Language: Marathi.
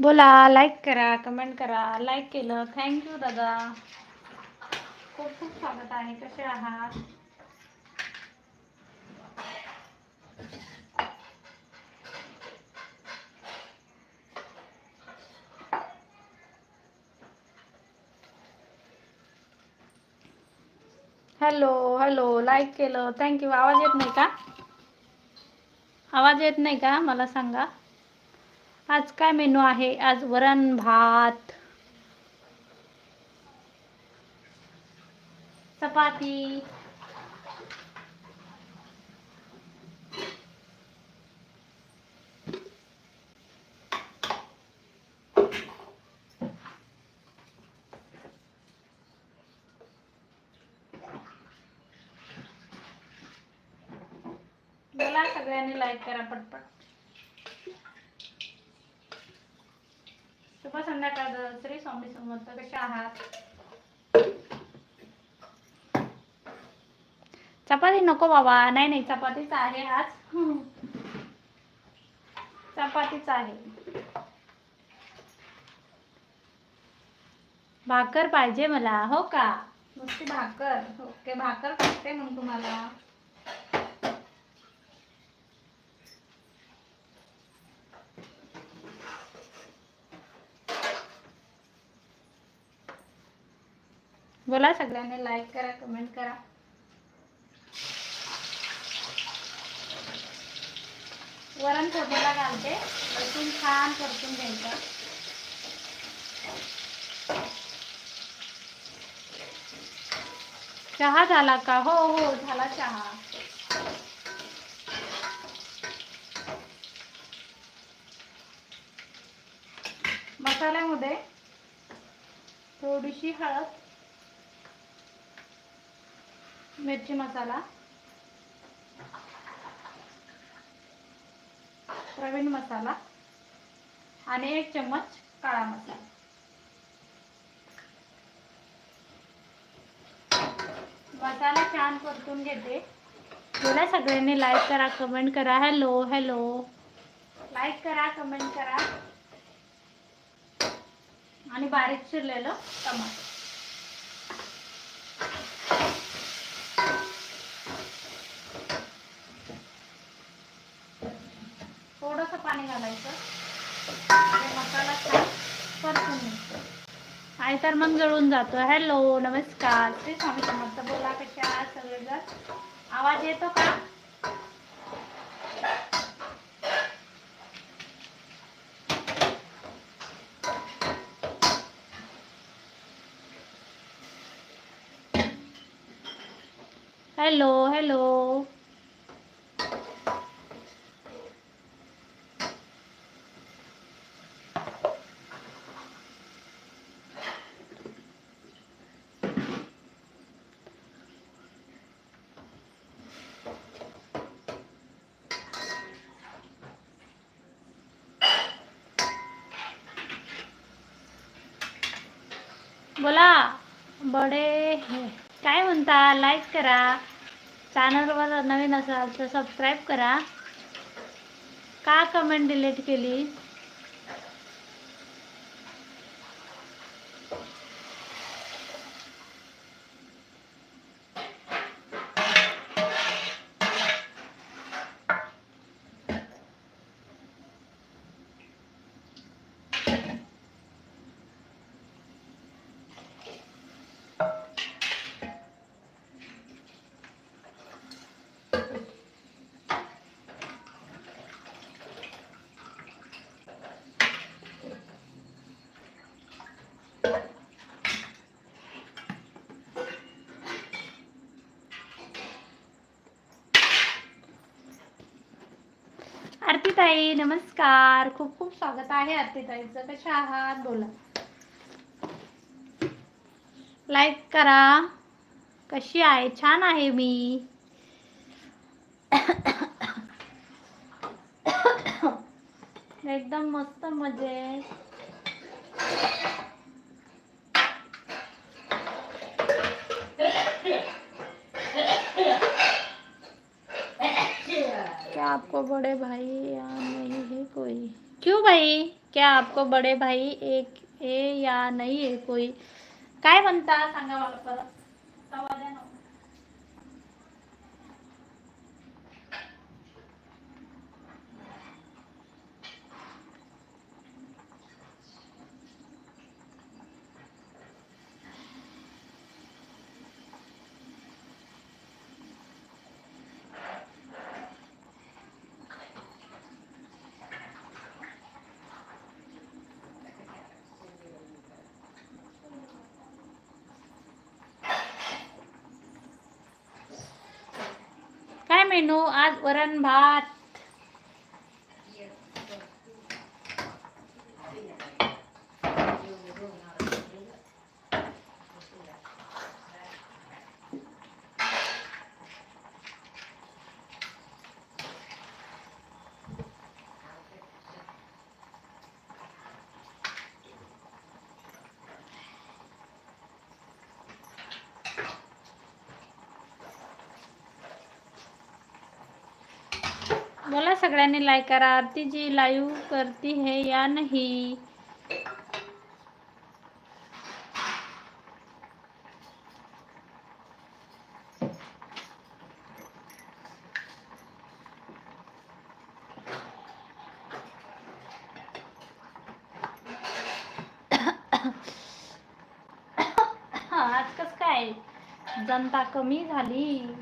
बोला लाईक करा कमेंट करा लाईक केलं. थँक्यू दादा. खूप खूप स्वागत आहे. कसे आहात? हॅलो हॅलो लाईक केलं. थँक्यू आवाज येत नाही का? आवाज येत नाही का? मला सांगा. आज काय मेनू आहे? आज वरण भात. चपाती. सगळ्यांनी लाईक करा पटपट. शुभ संध्याकाळ श्री स्वामी समर्थ कसे आहात चपाती नको बाबा. नाही नाही चपातीच आहे आज. चपातीच आहे. भाकर पाहिजे मला हो का? नुसती भाकर. ओके भाकर टाकते मग तुम्हाला. बोला सगळ्यांनी लाईक करा कमेंट करा. वरण फोडणीला घालते. लसूण छान परतून घ्यायचं. चहा झाला का? हो हो झाला चहा. मसाल्यामध्ये थोडीशी हळद मिरची मसाला प्रवीण मसाला आणि एक चम्मच काळा मसाला. मसाला छान परतून घेते. बोला सगळ्यांनी लाईक करा कमेंट करा. हॅलो हॅलो लाईक करा कमेंट करा. आणि बारीक चिरलेलं टमाटर थोडंसं पाणी घालायचं आणि मसाला छान परतून घ्यायचा आणि तर मग जळून जातो. हॅलो नमस्कार. श्री स्वामी समर्थ बोला कशा सगळेजण. आवाज येतो का? हॅलो हॅलो बोला. बडे काय म्हणता? लाईक करा. चॅनलवर नवीन असाल तर सबस्क्राईब करा. का कमेंट डिलीट केली? आरतीताई नमस्कार. खूप खूप स्वागत आहे आरतीताईचं. कशा आहात? बोला. लाईक करा. कशी आहे? छान आहे मी. एकदम मस्त मजेत क्या आपको बड़े भाई या नहीं है कोई। क्यों भाई? क्या आपको बड़े भाई एक है या नाही आहे कोई? काय म्हणता? सांगा मला परत. आवाज मेनू आज वरण भात. सगळ्यांनी लाईक करा. आरती जी लाईव्ह करती है या नाही? आज कस काय? जनता कमी झाली.